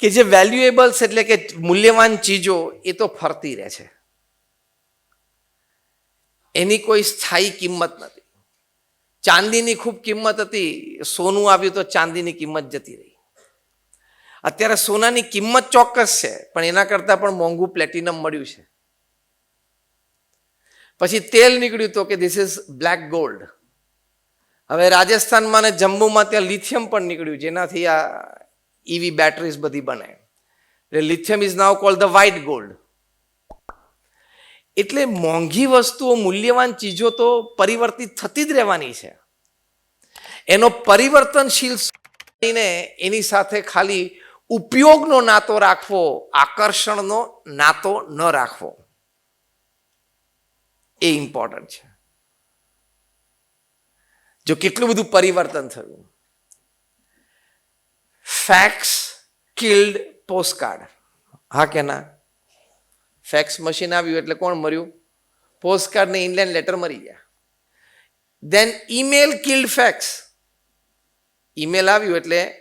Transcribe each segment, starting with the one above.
કે જે વેલ્યુએબલ્સ એટલે કે મૂલ્યવાન ચીજો, એ તો ફરતી રહે છે. એની કોઈ સ્થાયી કિંમત નથી. ચાંદીની ખૂબ કિંમત હતી, સોનું આવ્યું તો ચાંદીની કિંમત જતી રહી. અત્યારે સોનાની કિંમત ચોક્કસ છે, પણ એના કરતાં પણ મોંઘું પ્લેટિનમ મળ્યું છે. પછી તેલ નીકળ્યું તો કે ધીસ ઇઝ બ્લેક ગોલ્ડ હવે રાજસ્થાનમાં અને જમ્મુમાં ત્યાં લિથિયમ પણ નીકળ્યું, જેનાથી આ ઈવી બેટરીઝ બધી બને. એટલે lithium is now called the white gold એટલે મોંઘી વસ્તુઓ મૂલ્યવાન ચીજો તો પરિવર્તિત થતી જ રહેવાની છે. એનો પરિવર્તનશીલ એની સાથે ખાલી ઉપયોગનો નાતો રાખવો, આકર્ષણનો નાતો ન રાખવો. એ ઇમ્પોર્ટન્ટ છે. જો કેટલું બધું પરિવર્તન થયું. ફેક્સ કિલ્ડ પોસ્ટકાર્ડ હા કે ના? ફેક્સ મશીન આવ્યું એટલે કોણ મર્યું? પોસ્ટકાર્ડ ને ઇનલેન્ડ લેટર મરી ગયા. Then email killed fax email આવ્યું એટલે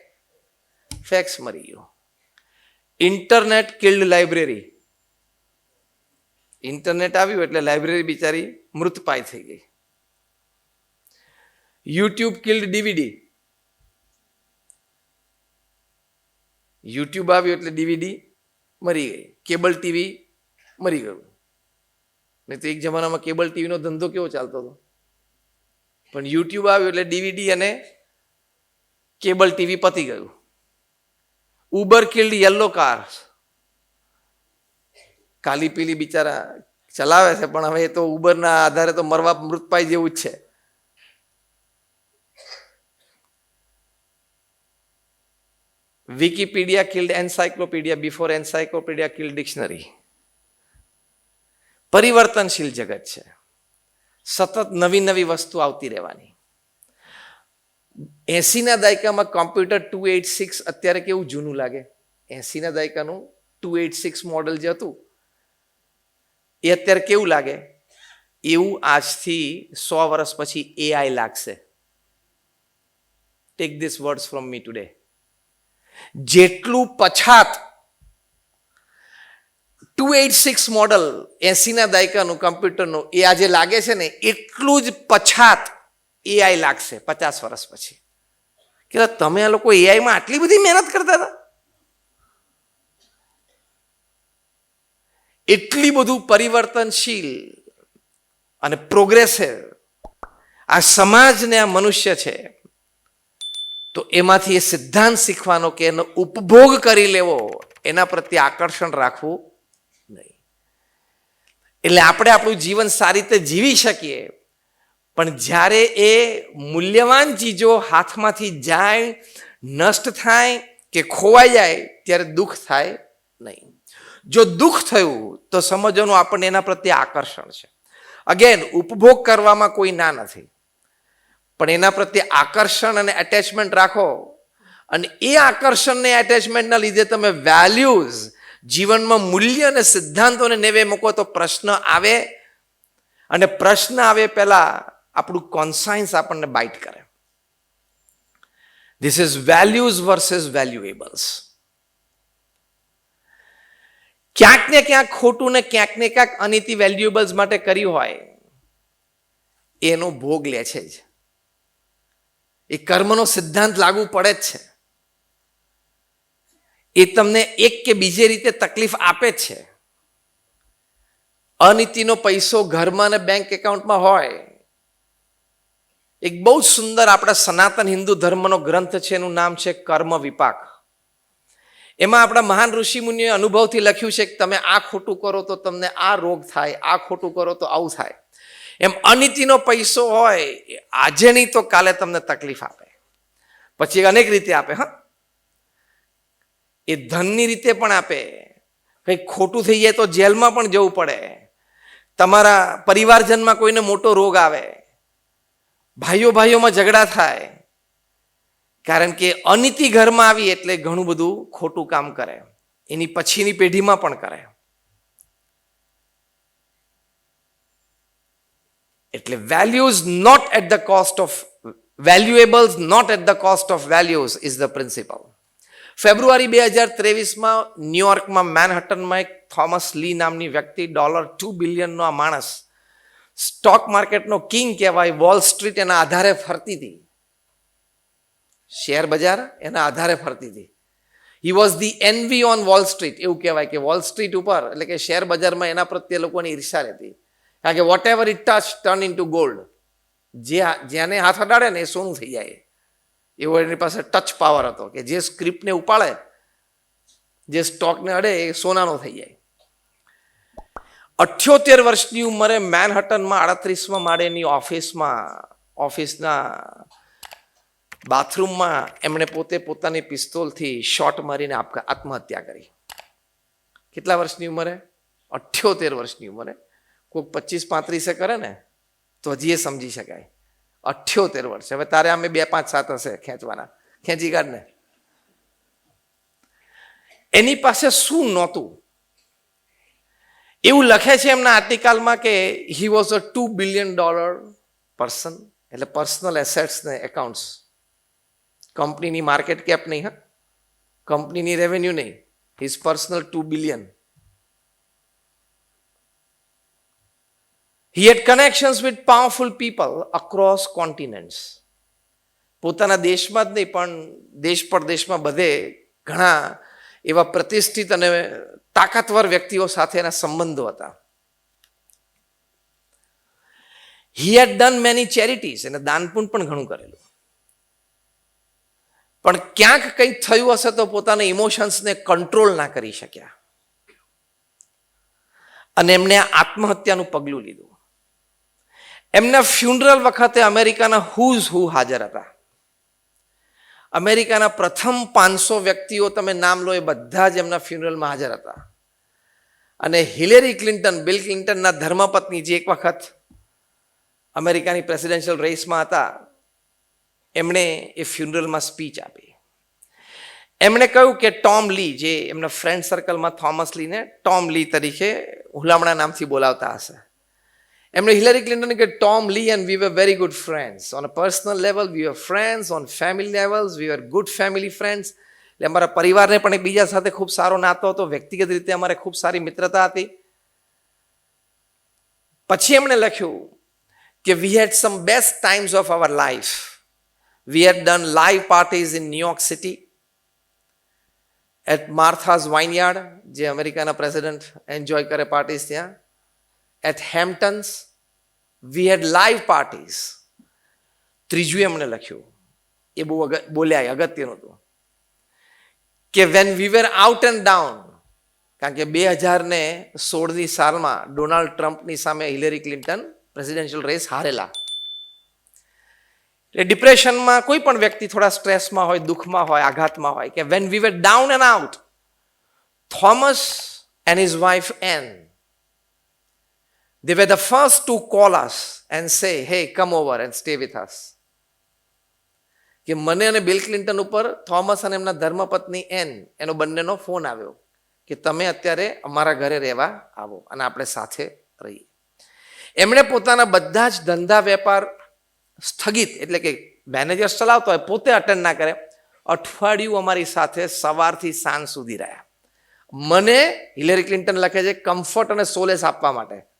ફેક્સ મરી ગયો. ઇન્ટરનેટ કિલ્ડ લાઇબ્રેરી ઇન્ટરનેટ આવ્યું એટલે લાઇબ્રેરી બિચારી મૃતપાય થઈ ગઈ. યુટ્યુબ કિલ્ડ ડીવીડી યુટ્યુબ આવ્યું એટલે ડીવીડી મરી ગઈ. કેબલ ટીવી મરી ગયું. નહીં તો એક જમાનામાં કેબલ ટીવીનો ધંધો કેવો ચાલતો હતો? પણ યુટ્યુબ આવ્યું એટલે ડીવીડી અને કેબલ ટીવી પતી ગયું. Uber killed yellow car. કાલી પીલી બિચારા ચલાવે છે, પણ હવે એ તો ઉબરના આધારે તો મરવા મૃતપાય જેવું જ છે. Wikipedia killed encyclopedia before encyclopedia killed dictionary પરિવર્તનશીલ જગત છે. સતત નવી નવી વસ્તુ આવતી રહેવાની. એસીના દાયકામાં કોમ્પ્યુટર ટુ એટ સિક્સ અત્યારે કેવું જૂનું લાગે? એસીના દાયકાનું ટુ એટ સિક્સ મોડલ જે હતું, એ અત્યારે કેવું લાગે? એવું આજથી સો વર્ષ પછી એઆઈ લાગશે. Take this words from me today જેટલું પછાત ટુ એટ સિક્સ મોડલ એસીના દાયકાનું કમ્પ્યુટરનું એ આજે લાગે છે ને, એટલું જ પછાત એઆઈ લાગશે પચાસ વર્ષ પછી. કે તમે આ લોકો એઆઈમાં આટલી બધી મહેનત કરતા હતા? એટલી બધું પરિવર્તનશીલ અને પ્રોગ્રેસિવ આ સમાજને આ મનુષ્ય છે તો એમાંથી એ સિદ્ધાંત શીખવાનો કે એનો ઉપભોગ કરી લેવો, એના પ્રત્યે આકર્ષણ રાખવું નહીં. એટલે આપણે આપણું જીવન સારી રીતે જીવી શકીએ, પણ જ્યારે એ મૂલ્યવાન ચીજો હાથમાંથી જાય, નષ્ટ થાય કે ખોવાઈ જાય, ત્યારે દુઃખ થાય નહીં. જો દુઃખ થયું, તો સમજવાનું આપણને એના પ્રત્યે આકર્ષણ છે. અગેન ઉપભોગ કરવામાં કોઈ ના નથી. પણ એના પ્રત્યે આકર્ષણ અને એટેચમેન્ટ રાખો. અને એ આકર્ષણને એટેચમેન્ટના લીધે તમે વેલ્યુઝ જીવનમાં મૂલ્ય અને સિદ્ધાંતોને નેવે મૂકો તો પ્રશ્ન આવે. અને પ્રશ્ન આવે પહેલા આપણું કોન્સાયન્સ આપણને બાઇટ કરે. This is values versus valuables ક્યાંક ને ક્યાંક ખોટું ને ક્યાંક ને ક્યાંક અનિતિ વેલ્યુએબલ્સ માટે કર્યું હોય. એનો ભોગ લે છે જ. એ કર્મનો સિદ્ધાંત લાગુ પડે જ છે. એ તમને એક કે બીજી રીતે તકલીફ આપે છે. અનિતિનો પૈસો ઘરમાં અને બેંક એકાઉન્ટમાં હોય. એક બહુ જ સુંદર આપણા સનાતન હિન્દુ ધર્મનો ગ્રંથ છે, એનું નામ છે કર્મ વિપાક. એમાં આપણા મહાન ઋષિ મુનિએ અનુભવથી લખ્યું છે કે તમે આ ખોટું કરો તો તમને આ રોગ થાય, આ ખોટું કરો તો આવું થાય. એમ અનિતિનો પૈસો હોય આજે નહીં તો કાલે તમને તકલીફ આપે. પછી અનેક રીતે આપે, હા. એ ધનની રીતે પણ આપે. કંઈક ખોટું થઈ જાય તો જેલમાં પણ જવું પડે. તમારા પરિવારજનમાં કોઈને મોટો રોગ આવે. ભાઈઓ ભાઈઓમાં ઝઘડા થાય. કારણ કે અનિતિ ઘરમાં આવી એટલે ઘણું બધું ખોટું કામ કરે. એની પછીની પેઢીમાં પણ કરે. એટલે values not at the cost of valuables not at the cost of values is the principle ફેબ્રુઆરી બે હજાર ત્રેવીસમાં ન્યુયોર્કમાં મેનહટનમાં એક થોમસ લી નામની વ્યક્તિ ડોલર ટુ બિલિયનનો આ માણસ સ્ટોક માર્કેટનો કિંગ કહેવાય વોલ સ્ટ્રીટ એના આધારે ફરતી હતી. શેર બજાર એના આધારે ફરતી હતી. He was the envy on Wall Street એવું કહેવાય કે વોલ સ્ટ્રીટ ઉપર, એટલે કે શેર બજારમાં એના પ્રત્યે લોકોની ઈર્ષા રહેતી. કારણ કે whatever it touch turn into gold જે જેને હાથ અડાડે ને એ સોનું થઈ જાય. એવો એની પાસે ટચ પાવર હતો કે જે સ્ક્રિપ્ટને ઉપાડે, જે સ્ટોકને અડે, એ સોનાનો થઈ જાય. અઠ્યોતેર વર્ષની ઉંમરે મેનહટનમાં આડત્રીસમાં માળેની ઓફિસમાં, ઓફિસના બાથરૂમમાં એમણે પોતે પોતાની પિસ્તોલથી શોટ મારીને આત્મહત્યા કરી. કેટલા વર્ષની ઉંમરે? અઠ્યોતેર વર્ષની ઉંમરે. કોઈક પચીસ પાંત્રીસે કરે ને, તો હજી એ સમજી શકાય. અઠ્યોતેર વર્ષ. હવે તારે અમે બે પાંચ સાત હશે ખેંચવાના. ખેંચી કાઢ ને. એની પાસે શું નહોતું? એવું લખે છે એમના આર્ટિકલમાં કે he was a two billion dollar person એટલે પર્સનલ એસેટ્સ ને એકાઉન્ટ્સ કંપનીની માર્કેટ કેપ નહીં, હા. કંપનીની રેવન્યુ નહીં. His personal two billion he had connections with powerful people across continents પોતાના દેશમાં જ નહીં, પણ દેશ પરદેશમાં બધે ઘણા એવા પ્રતિષ્ઠિત અને તાકાતવર વ્યક્તિઓ સાથે એના સંબંધો હતા. હી હેડ ડન મેની ચેરિટીઝ એને દાનપુણ પણ ઘણું કરેલું. પણ ક્યાંક કંઈક થયું હશે તો પોતાના ઇમોશન્સને કંટ્રોલ ના કરી શક્યા. અને એમણે આત્મહત્યાનું પગલું લીધું. એમના ફ્યુનરલ વખતે અમેરિકાના હુઝ હુ હાજર હતા. અમેરિકાના પ્રથમ પાંચસો વ્યક્તિઓ તમે નામ લો એ બધા જ એમના ફ્યુનરલમાં હાજર હતા. અને હિલેરી ક્લિન્ટન બિલ ક્લિન્ટનના ધર્મપત્ની જે એક વખત અમેરિકાની પ્રેસિડેન્શિયલ રેસમાં હતા, એમણે એ ફ્યુનરલમાં સ્પીચ આપી. એમણે કહ્યું કે ટોમ લી જે એમના ફ્રેન્ડ સર્કલમાં થોમસ લીને ટોમ લી તરીકે હુલામણા નામથી બોલાવતા હશે. એમણે હિલરી ક્લિન્ટન કે Tom Lee and we were very good friends on a personal level we were friends on family levels we were good family friends એટલે અમારા પરિવારને પણ એકબીજા સાથે ખૂબ સારો નાતો હતો વ્યક્તિગત રીતે અમારે ખૂબ સારી મિત્રતા હતી પછી એમણે લખ્યું કે we had some best times of our life we had done live parties in New York City at Martha's Vineyard જે અમેરિકાના પ્રેસિડેન્ટ એન્જોય કરે પાર્ટીઝ ત્યાં at Hamptons we had live parties ત્રીજું એમણે લખ્યું. એ બહુ બોલ્યા અગત્યનું હતું. કે when we were out and down કારણ કે બે હજાર ને સોળની સાલમાં ડોનાલ્ડ ટ્રમ્પની સામે હિલેરી ક્લિન્ટન પ્રેસિડેન્શિયલ રેસ હારેલા. એટલે ડિપ્રેશનમાં કોઈ પણ વ્યક્તિ થોડા સ્ટ્રેસમાં હોય, દુઃખમાં હોય, આઘાતમાં હોય, કે when we were down and out Thomas and his wife and they were the first to call us and say, hey, come over and stay with us. કે મને અને બિલ ક્લિન્ટન ઉપર થોમસ અને એમના ધર્મપત્ની એન એનો બંનેનો phone આવ્યો કે તમે અત્યારે અમારા ઘરે રહેવા આવો અને આપણે સાથે રહીએ. એમણે પોતાના બધા જ ધંધા વેપાર સ્થગિત એટલે કે મેનેજર ચલાવતો હોય પોતે અટેન્ડ ના કરે. અઠવાડિયું અમારી સાથે સવારથી સાંજ સુધી રહ્યા. મને હિલેરી ક્લિન્ટન લખે છે કમ્ફર્ટ અને સોલેસ આપવા માટે.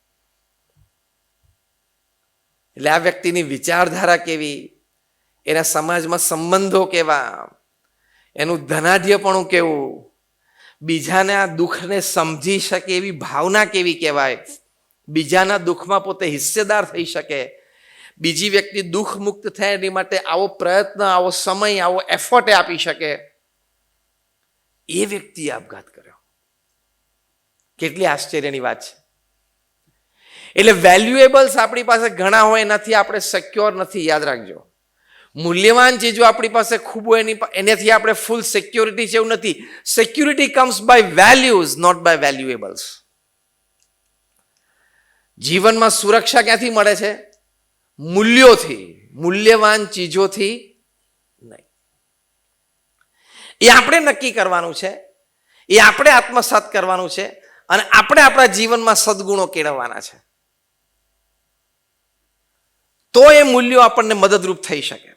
એટલે આ વ્યક્તિની વિચારધારા કેવી? એના સમાજમાં સંબંધો કેવા? એનું ધનાઢ્યપણું કેવું? બીજાના દુઃખને સમજી શકે એવી ભાવના કેવી કહેવાય? બીજાના દુઃખમાં પોતે હિસ્સેદાર થઈ શકે. બીજી વ્યક્તિ દુઃખ મુક્ત થાય એની માટે આવો પ્રયત્ન, આવો સમય, આવો એફર્ટ આપી શકે. એ વ્યક્તિએ આપઘાત કર્યો. કેટલી આશ્ચર્યની વાત છે. એટલે વેલ્યુએબલ્સ આપણી પાસે ઘણા હોય એનાથી આપણે સિક્યોર નથી, યાદ રાખજો. મૂલ્યવાન ચીજો આપણી પાસે ખૂબ હોય એની એનાથી આપણે ફૂલ સિક્યોરિટી છે એવું નથી. Security comes by values not by valuables જીવનમાં સુરક્ષા ક્યાંથી મળે છે? મૂલ્યોથી, મૂલ્યવાન ચીજોથી નહીં. એ આપણે નક્કી કરવાનું છે, એ આપણે આત્મસાત કરવાનું છે, અને આપણે આપણા જીવનમાં સદગુણો કેળવવાના છે. તો એ મૂલ્યો આપણને મદદરૂપ થઈ શકે.